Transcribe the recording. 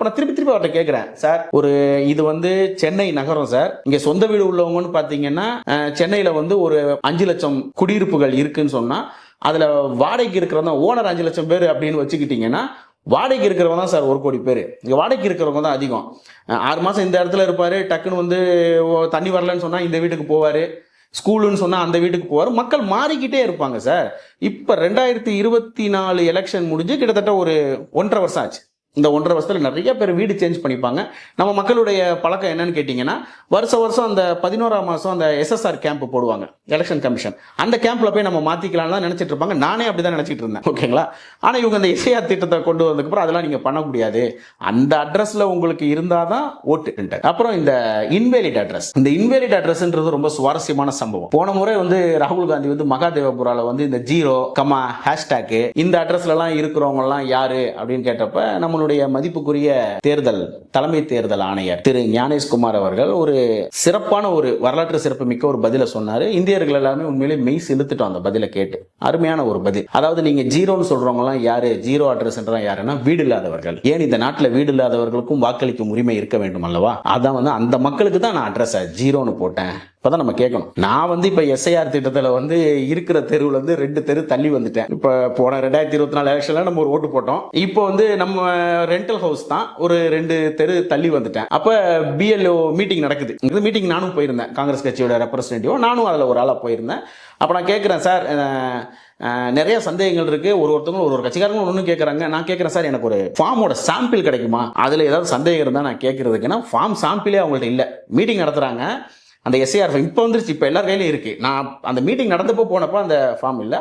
அப்ப நான் திருப்பி திருப்பி அவர்கிட்ட கேட்கிறேன் சார் ஒரு இது வந்து சென்னை நகரம் சார். இங்க சொந்த வீடு உள்ளவங்கன்னு பாத்தீங்கன்னா சென்னையில் சென்னையில வந்து ஒரு அஞ்சு லட்சம் குடியிருப்புகள் இருக்குன்னு சொன்னா அதுல வாடகைக்கு இருக்கிறவங்க ஓனர் அஞ்சு லட்சம் பேர் அப்படின்னு வச்சுக்கிட்டீங்கன்னா வாடகைக்கு இருக்கிறவங்க தான் சார் ஒரு கோடி பேர். இங்கே வாடகைக்கு இருக்கிறவங்க தான் அதிகம். ஆறு மாதம் இந்த இடத்துல இருப்பார் டக்குன்னு வந்து ஓ, தண்ணி வரலன்னு சொன்னால் இந்த வீட்டுக்கு போவார். ஸ்கூலுன்னு சொன்னால் அந்த வீட்டுக்கு போவார். மக்கள் மாறிக்கிட்டே இருப்பாங்க சார். இப்போ ரெண்டாயிரத்தி இருபத்தி நாலு எலெக்ஷன் முடிஞ்சு கிட்டத்தட்ட ஒரு ஒன்றரை வருஷம் ஆச்சு. இந்த ஒன்றரை வருஷத்தில் நிறைய பேர் வீடு சேஞ்ச் பண்ணிப்பாங்க. நம்ம மக்களுடைய பழக்கம் என்னன்னு கேட்டிங்கன்னா வருஷ வருஷம் அந்த பதினோராம் மாதம் அந்த எஸ்எஸ்ஆர் கேம்ப் போடுவாங்க எலெக்ஷன் கமிஷன் அந்த கேம்ப்ல போய் நம்ம மாற்றிக்கலாம்னு தான் நினச்சிட்டு இருப்பாங்க. நானே அப்படி தான் நினச்சிட்டு இருந்தேன் ஓகேங்களா? ஆனால் இவங்க இந்த எஸ்ஐஆர் திட்டத்தை கொண்டு வந்ததுக்கப்புறம் அதெல்லாம் நீங்கள் பண்ண முடியாது. அந்த அட்ரஸில் உங்களுக்கு இருந்தால் தான் ஓட்டு அப்புறம் இந்த இன்வேலிட் அட்ரஸ் இந்த இன்வேலிட் அட்ரஸ்ன்றது ரொம்ப சுவாரஸ்யமான சம்பவம். போன முறை வந்து ராகுல் காந்தி வந்து மகாதேவபுரால வந்து இந்த ஜீரோ கமா ஹேஷ்டேக்கு இந்த அட்ரஸ்லலாம் இருக்கிறவங்கலாம் யாரு அப்படின்னு கேட்டப்ப நம்ம நம்மளுடைய மதிப்புக்குரிய தேர்தல் தலைமை தேர்தல் ஆணையர் திரு ஞானேஷ்குமார் அவர்கள் ஒரு சிறப்பான ஒரு வரலாற்று சிறப்பு மிக்க ஒரு பதிலை சொன்னாரு. இந்தியர்கள் எல்லாமே உண்மையிலே மெய் செலுத்திட்டோம் அந்த பதிலை கேட்டு. அருமையான ஒரு பதில். அதாவது நீங்க ஜீரோன்னு சொல்றவங்கலாம் யாரு? ஜீரோ அட்ரஸ் யாருன்னா வீடு இல்லாதவர்கள். ஏன் இந்த நாட்டில் வீடு இல்லாதவர்களுக்கும் வாக்களிக்கும் உரிமை இருக்க வேண்டும் அல்லவா? அதான் வந்து அந்த மக்களுக்கு தான் நான் அட்ரஸை ஜீரோன்னு போட்டேன். இப்பதான் நம்ம கேட்கணும். நான் வந்து இப்போ எஸ்ஐஆர் திட்டத்தில் வந்து இருக்கிற தெருவுலேருந்து ரெண்டு தெரு தள்ளி வந்துட்டேன். இப்போ போன ரெண்டாயிரத்தி இருபத்தி நாலு எலெக்ஷனில் நம்ம ஒரு ஓட்டு போட்டோம். இப்போ வந்து நம்ம ரெண்டல் ஹவுஸ் தான் ஒரு ரெண்டு தெரு தள்ளி வந்துட்டேன். அப்போ பிஎல்ஓ மீட்டிங் நடக்குது. இந்த மீட்டிங் நானும் போயிருந்தேன். காங்கிரஸ் கட்சியோட ரெப்ரஸன்டேட்டிவ் நானும் அதில் ஒரு ஆளாக போயிருந்தேன். அப்போ நான் கேட்குறேன் சார் நிறைய சந்தேகங்கள் இருக்கு. ஒரு ஒருத்தவங்க ஒரு ஒரு கட்சிக்காரங்க ஒன்று கேட்குறாங்க. நான் கேட்குறேன் சார் எனக்கு ஒரு ஃபார்மோட சாம்பிள் கிடைக்குமா? அதில் ஏதாவது சந்தேகம் இருந்தால் நான் கேட்குறதுக்குன்னா ஃபார்ம் சாம்பிளே அவங்கள்ட்ட இல்லை. மீட்டிங் நடத்துகிறாங்க அந்த எஸ்ஏஆர் இப்போ வந்துருச்சு இப்போ எல்லார் கையிலையும் இருக்கு. நான் அந்த மீட்டிங் நடந்தப்போ போனப்போ அந்த ஃபார்ம் இல்லை.